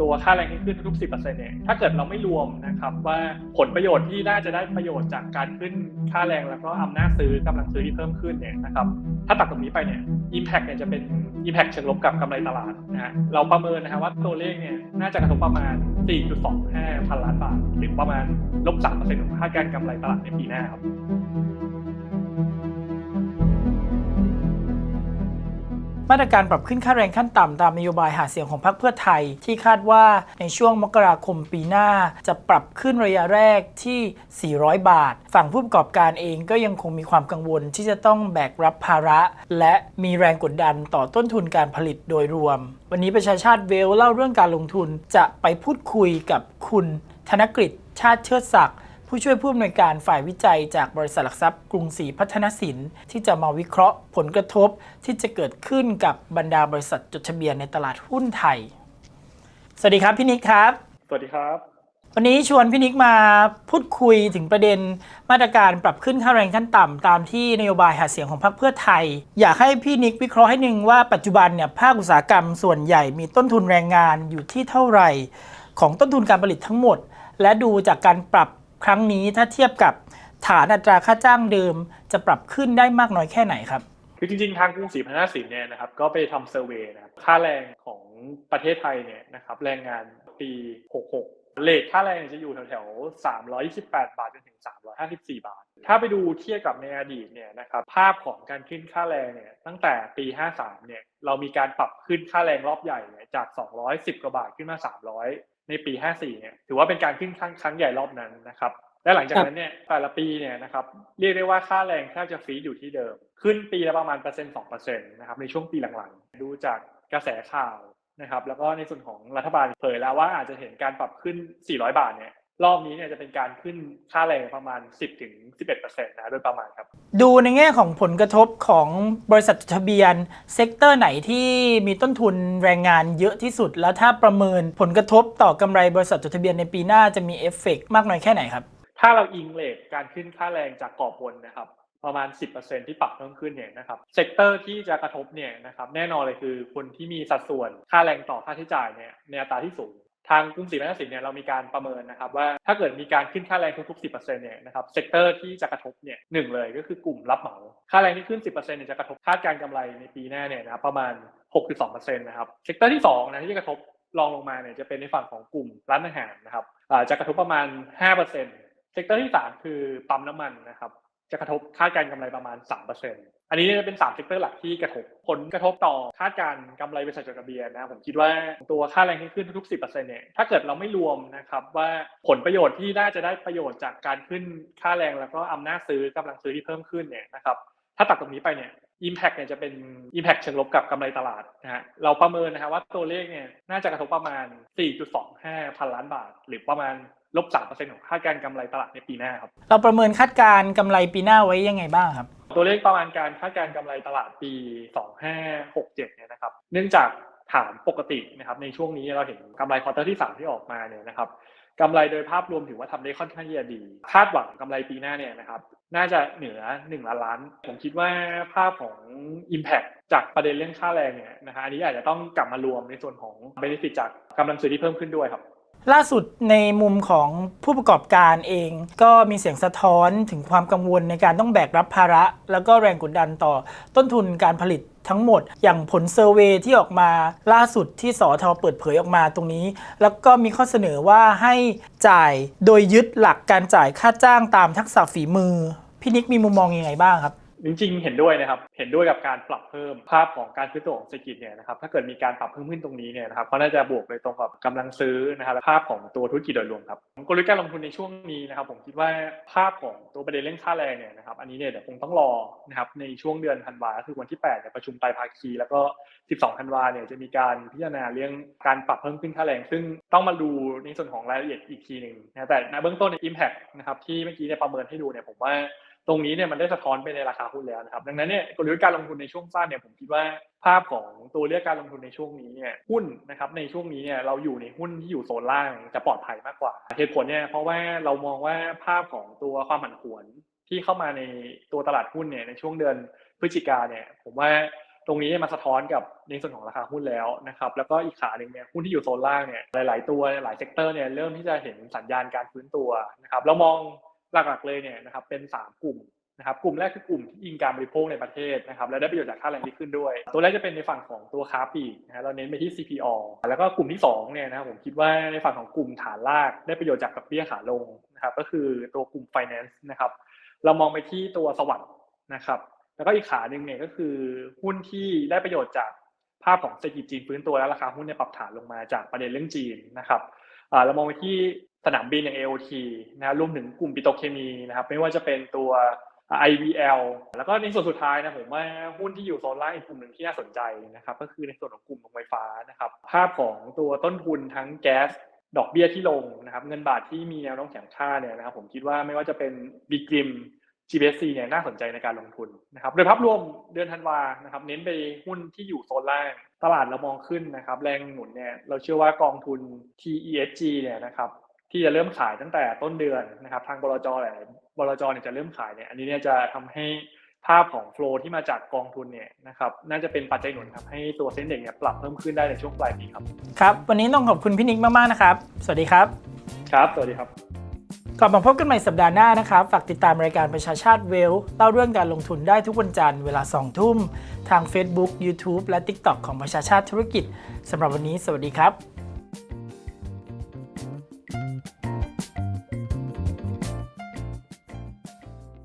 ตัวค่าแรงที่ขึ้นทุก 10%เนี่ย ถ้าเกิดเราไม่รวมนะครับว่าผลประโยชน์ที่น่าจะได้ประโยชน์จากการขึ้นค่าแรงแล้วก็อำนาจซื้อกำลังซื้อที่เพิ่มขึ้นเนี่ยนะครับถ้าตัดตรงนี้ไปเนี่ย Impact เนี่ยจะเป็น Impact เชิงลบกับกำไรตลาดนะฮะเราประเมินนะฮะว่าตัวเลขเนี่ยน่าจะกระทบประมาณ 4.25 พันล้านบาทหรือประมาณลบ3%ของค่าการกำไรตลาดในปีหน้าครับ มาตรการปรับขึ้นค่าแรงขั้นต่ำตามนโยบายหาเสียงของพรรคเพื่อไทย ที่คาดว่าในช่วงมกราคมปีหน้า จะปรับขึ้นระยะแรกที่ 400 บาท ฝั่งผู้ประกอบการเองก็ยังคงมีความกังวลที่จะต้องแบกรับภาระ และมีแรงกดดันต่อต้นทุนการผลิตโดยรวม วันนี้ประชาชาติเวลเล่าเรื่องการลงทุนจะไปพูดคุยกับคุณธนกฤษชาติเชิดศักดิ์ ผู้ช่วยผู้อำนวยการฝ่ายวิจัยจากบริษัทหลักทรัพย์กรุงศรีพัฒนสินที่จะมาวิเคราะห์ผลกระทบที่จะเกิดขึ้นกับบรรดาบริษัทจดทะเบียนในตลาดหุ้นไทย สวัสดีครับพี่นิกครับ สวัสดีครับ วันนี้ชวนพี่นิกมาพูดคุยถึงประเด็นมาตรการปรับขึ้นค่าแรงขั้นต่ำตามที่นโยบายหาเสียงของพรรคเพื่อไทย อยากให้พี่นิกวิเคราะห์ให้หนึ่งว่าปัจจุบันเนี่ยภาคอุตสาหกรรมส่วนใหญ่มีต้นทุนแรงงานอยู่ที่เท่าไหร่ ของต้นทุนการผลิตทั้งหมด และดูจากการปรับ ครั้งนี้ถ้าเทียบกับฐานอัตราค่าจ้างเดิมจะปรับขึ้นได้มากน้อยแค่ไหนครับ คือจริงๆ ทางกรุงศรีพัฒนสินเนี่ยนะครับก็ไปทำเซอร์เวยนะครับค่าแรงของประเทศไทยเนี่ยนะครับแรงงานปี 66 เลทค่าแรงจะอยู่แถวๆ 328 บาทจนถึง 354 บาท ถ้าไปดูเทียบกับในอดีตเนี่ยนะครับภาพของการขึ้นค่าแรงเนี่ยตั้งแต่ปี 53 เนี่ยเรามีการปรับขึ้นค่าแรงรอบใหญ่เนี่ยจาก 210 กว่าบาทขึ้นมา 300 ในปี 54 เนี่ยถือว่าเป็นการขึ้นครั้งครั้งใหญ่รอบนั้นนะครับและหลังจากนั้นเนี่ยแต่ละปีเนี่ยนะครับเรียกได้ว่าค่าแรงแทบจะฟรีอยู่ที่เดิม ขึ้นปีละประมาณเปอร์เซ็นต์สองเปอร์เซ็นต์นะครับในช่วงปีหลังๆ ดูจากกระแสข่าวนะครับแล้วก็ในส่วนของรัฐบาลเผยแล้วว่าอาจจะเห็นการปรับขึ้น 400 บาทเนี่ย รอบนี้เนี่ยจะเป็นการขึ้นค่าแรงประมาณ 10ถึง11%นะโดยประมาณครับ ดูในแง่ของผลกระทบของบริษัทจดทะเบียน เซกเตอร์ไหนที่มีต้นทุนแรงงานเยอะที่สุด แล้วถ้าประเมินผลกระทบต่อกำไรบริษัทจดทะเบียนในปีหน้าจะมีเอฟเฟกต์มากน้อยแค่ไหนครับ ถ้าเราอิงเลทการขึ้นค่าแรงจากกรอบบนนะครับประมาณ 10%ที่ปรับเพิ่มขึ้นเนี่ยนะครับ เซกเตอร์ที่จะกระทบเนี่ยนะครับแน่นอนเลยคือคนที่มีสัดส่วนค่าแรงต่อค่าใช้จ่ายเนี่ยในอัตราที่สูง ทางกรุงศรีพัฒนสินเนี่ยเรามีการประเมินนะครับว่าถ้าเกิดมีการขึ้นค่าแรงทุกๆ 10%เนี่ยนะครับเซกเตอร์ที่จะกระทบเนี่ยหนึ่งเลยก็คือกลุ่มรับเหมา ค่าแรงที่ขึ้น 10%เนี่ยจะกระทบคาดการกำไรในปีหน้าเนี่ยนะครับประมาณ 6.2%นะครับเซกเตอร์ที่2นะที่จะกระทบรองลงมาเนี่ยจะเป็นในฝั่งของกลุ่มร้านอาหารนะครับจะกระทบประมาณ 5%เซกเตอร์ที่ 3 คือปั๊มน้ำมันนะครับ จะกระทบคาดการกำไรประมาณ 3%อันนี้จะเป็น3เซกเตอร์หลักที่กระทบผลกระทบต่อคาดการกำไรบริษัทจดทะเบียนนะผมคิดว่าตัวค่าแรงที่ขึ้นทุกๆ10%เนี่ยถ้าเกิดเราไม่รวมนะครับว่าผลประโยชน์ที่น่าจะได้ประโยชน์จากการขึ้นค่าแรงแล้วก็อำนาจซื้อกำลังซื้อที่เพิ่มขึ้นเนี่ยนะครับถ้าตัดตรงนี้ไปเนี่ย Impact เนี่ยจะเป็น Impact เชิงลบกับกำไรตลาดนะฮะเราประเมินนะฮะว่าตัวเลขเนี่ยน่าจะกระทบประมาณ 4.25 พันล้านบาท หรือประมาณ ลบ3%ของค่าการกำไรตลาดในปีหน้าครับ เราประเมินคาดการณ์กำไรปีหน้าไว้ยังไงบ้างครับ ตัวเลขประมาณการคาดการณ์กำไรตลาดปี 2567เนี่ยนะครับ เนื่องจากฐานปกตินะครับในช่วงนี้เราเห็นกำไรควอเตอร์ที่ 3 ที่ออกมาเนี่ยนะครับกำไรโดยภาพรวมถือว่าทำได้ค่อนข้างที่จะดี คาดหวังกำไรปีหน้าเนี่ยนะครับ น่าจะเหนือ 1 ล้านล้าน ผมคิดว่าภาพของ Impact จากประเด็นเรื่องค่าแรงเนี่ยนะฮะอันนี้อาจจะต้องกลับมารวมในส่วนของ Benefit จากกำลังซื้อที่เพิ่มขึ้นด้วยครับ ล่าสุดในมุมของผู้ประกอบการเอง ก็มีเสียงสะท้อนถึงความกังวลในการต้องแบกรับภาระ แล้วก็แรงกดดันต่อต้นทุนการผลิตทั้งหมด อย่างผลเซอร์เวที่ออกมาล่าสุดที่สอทอเปิดเผยออกมาตรงนี้ แล้วก็มีข้อเสนอว่าให้จ่ายโดยยึดหลักการจ่ายค่าจ้างตามทักษะฝีมือพี่นิกมีมุมมองยังไงบ้างครับ จริงๆ เห็นด้วยนะครับ เห็นด้วยกับการปรับเพิ่มภาพของการฟื้นตัวของเศรษฐกิจเนี่ยนะครับ ถ้าเกิดมีการปรับเพิ่มขึ้นตรงนี้เนี่ยนะครับก็น่าจะบวกไปตรงกับกำลังซื้อนะครับและภาพของตัวธุรกิจโดยรวมครับกลยุทธ์การลงทุนในช่วงนี้นะครับผมคิดว่าภาพของตัวประเด็นเรื่องค่าแรงเนี่ยนะครับ อันนี้เนี่ยเดี๋ยวคงต้องรอนะครับในช่วงเดือนธันวาคือวันที่8เนี่ยประชุมไตรภาคี แล้วก็ 12ธันวาเนี่ยจะมีการพิจารณาเรื่องการปรับเพิ่มขึ้นค่าแรง ซึ่งต้องมาดูในส่วนของรายละเอียดอีกทีหนึ่งนะแต่ในเบื้องต้นใน impact นะครับที่เมื่อกี้เนี่ยประเมินให้ดูเนี่ยผมว่า ตรงนี้เนี่ยมันได้สะท้อนไปในราคาหุ้นแล้วนะครับ ดังนั้นเนี่ยกลยุทธ์การลงทุนในช่วงสั้นเนี่ยผมคิดว่าภาพของตัวเลือกการลงทุนในช่วงนี้เนี่ยหุ้นนะครับในช่วงนี้เนี่ยเราอยู่ในหุ้นที่อยู่โซนล่างจะปลอดภัยมากกว่าเหตุผลเนี่ยเพราะว่าเรามองว่าภาพของตัวความผันผวนที่เข้ามาในตัวตลาดหุ้นเนี่ยในช่วงเดือนพฤศจิกาเนี่ยผมว่าตรงนี้มาสะท้อนกับในส่วนของราคาหุ้นแล้วนะครับแล้วก็อีกขาหนึ่งเนี่ยหุ้นที่อยู่โซนล่างเนี่ยหลาย ๆ ตัวหลายเซกเตอร์เนี่ยเริ่มที่จะเห็นสัญญาณการฟื้นตัวนะครับเรามอง หลักๆเลยเนี่ยนะครับเป็น 3 กลุ่มนะครับกลุ่มแรกคือกลุ่มที่อิงการบริโภคในประเทศนะครับและได้ประโยชน์จากค่าแรงที่ขึ้นด้วย ตัวแรกจะเป็นในฝั่งของตัวค้าปลีกนะฮะเราเน้นไปที่ CPO แล้วก็กลุ่มที่2เนี่ยนะครับผมคิดว่าในฝั่งของกลุ่มฐานรากได้ประโยชน์จากดอกเบี้ยขาลงนะครับก็คือตัวกลุ่ม finance นะครับเรามองไปที่ตัวสวัสด์นะครับแล้วก็อีกขาหนึ่งเนี่ยก็คือหุ้นที่ได้ประโยชน์จากภาพของเศรษฐกิจจีนฟื้นตัวและราคาหุ้นเนี่ยปรับฐานลงมาจากประเด็นเรื่องจีนนะครับเรามองไปที่ สนามบินอย่าง AOT นะรวมถึงกลุ่มปิโตเคมีนะครับไม่ว่าจะเป็นตัว IVL แล้วก็ในส่วนสุดท้ายนะผมว่าหุ้นที่อยู่โซนล่างอีกกลุ่มหนึ่งที่น่าสนใจนะครับก็คือในส่วนของกลุ่มโรงไฟฟ้านะครับภาพของตัวต้นทุนทั้งแก๊สดอกเบี้ยที่ลงนะครับเงินบาทที่มีแนวโน้มแข็งค่าเนี่ยนะครับผมคิดว่าไม่ว่าจะเป็นบีกริม GBC เนี่ยน่าสนใจในการลงทุนนะครับโดยภาพรวมเดือนธันวานะครับเน้นไปหุ้นที่อยู่โซนล่าง ตลาดเรามองขึ้นนะครับแรงหนุนเนี่ยเราเชื่อว่ากองทุน TESG เนี่ยนะครับ ที่จะเริ่มขายตั้งแต่ต้นเดือนนะครับ ทางบลจหลายบลจเนี่ยจะเริ่มขายเนี่ยอันนี้เนี่ยจะทำให้ภาพของโฟลที่มาจากกองทุนเนี่ยนะครับน่าจะเป็นปัจจัยหนุนทำให้ตัวเซ็นเด็กเนี่ยปรับเพิ่มขึ้นได้ในช่วงปลายปีครับครับ วันนี้ต้องขอบคุณพี่นิกมากๆนะครับ สวัสดีครับ ครับ สวัสดีครับกลับมาพบกันใหม่สัปดาห์หน้านะครับ ฝากติดตามรายการประชาชาติเวลเล่าเรื่องการลงทุนได้ทุกวันจันทร์เวลา 2 ทุ่ม ทาง Facebook YouTube และ TikTok ของประชาชาติธุรกิจสำหรับวันนี้ สวัสดีครับ